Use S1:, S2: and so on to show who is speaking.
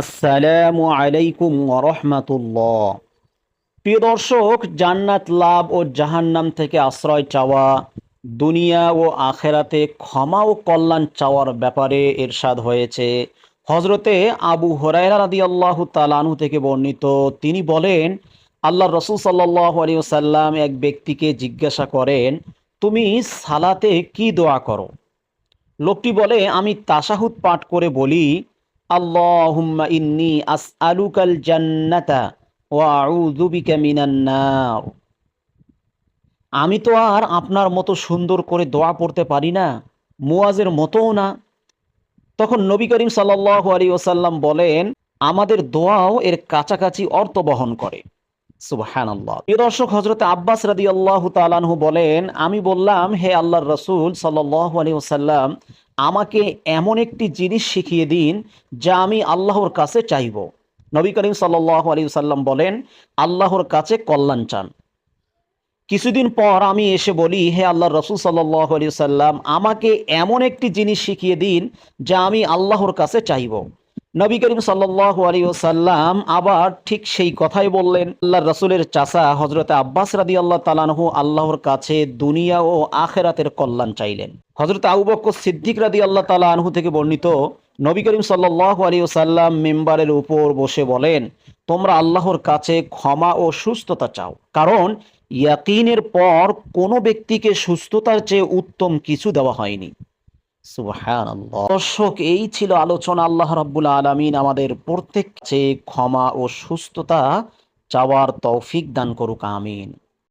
S1: আসসালামু আলাইকুম রহমাতুল্লাহ প্রিয় দর্শক, জান্নাত লাভ ও জাহান্নাম থেকে আশ্রয় চাওয়া, দুনিয়া ও আখেরাতে ক্ষমা ও কল্যাণ চাওয়ার ব্যাপারে এরশাদ হয়েছে। হজরতে আবু হরাইরা রাদি আল্লাহ তালানহু থেকে বর্ণিত, তিনি বলেন, আল্লাহ রসুল সাল্লাহ আলী সাল্লাম এক ব্যক্তিকে জিজ্ঞাসা করেন, তুমি সালাতে কি দোয়া করো? লোকটি বলে, আমি তাসাহুদ পাঠ করে বলি আল্লাহুম্মা ইন্নি আসআলুকাল জান্নাতা ওয়া আউযু বিকা মিনান নার। আমি তো আর আপনার মতো সুন্দর করে দোয়া পড়তে পারি না মুয়াজের মতোও না। তখন নবী করিম সাল্লাল্লাহু আলাইহি ওয়াসাল্লাম বলেন, আমাদের দোয়াও এর কাছাকাছি অর্থ বহন করে। দর্শক, হযরত আব্বাস রাদিয়াল্লাহু তাআলাহু বলেন, আমি বললাম, হে আল্লাহর রাসূল সাল্লাল্লাহু আলাইহি ওয়াসাল্লাম আমাকে এমন একটি জিনিস শিখিয়ে দিন যা আমি আল্লাহর কাছে চাইব। নবী করিম সাল্লাহ আলী সাল্লাম বলেন, আল্লাহর কাছে কল্যাণ চান। কিছুদিন পর আমি এসে বলি, হে আল্লাহ রসুল সাল্লাহ আলী সাল্লাম আমাকে এমন একটি জিনিস শিখিয়ে দিন যা আমি আল্লাহর কাছে চাইব। নবী করিম সাল্লাহ আলী সাল্লাম আবার ঠিক সেই কথাই বললেন আল্লাহ রসুলের চাচা হজরত আব্বাস রাদি আল্লাহ তালানহু আল্লাহর কাছে দুনিয়া ও আখেরাতের কল্যাণ চাইলেন। হজরত আবু বক্কর সিদ্দিক রাদি আল্লাহ তালা আনহু থেকে বর্ণিত, নবী করিম সাল্লাহ আলী সাল্লাম মেম্বারের উপর বসে বলেন, তোমরা আল্লাহর কাছে ক্ষমা ও সুস্থতা চাও, কারণ ইয়াকিনের পর কোনো ব্যক্তিকে সুস্থতার চেয়ে উত্তম কিছু দেওয়া হয়নি। দর্শক, এই ছিল আলোচনা আল্লাহ রাব্বুল আলমিন আমাদের প্রত্যেক চেয়ে ক্ষমা ও সুস্থতা চাওয়ার তৌফিক দান করুক, আমিন।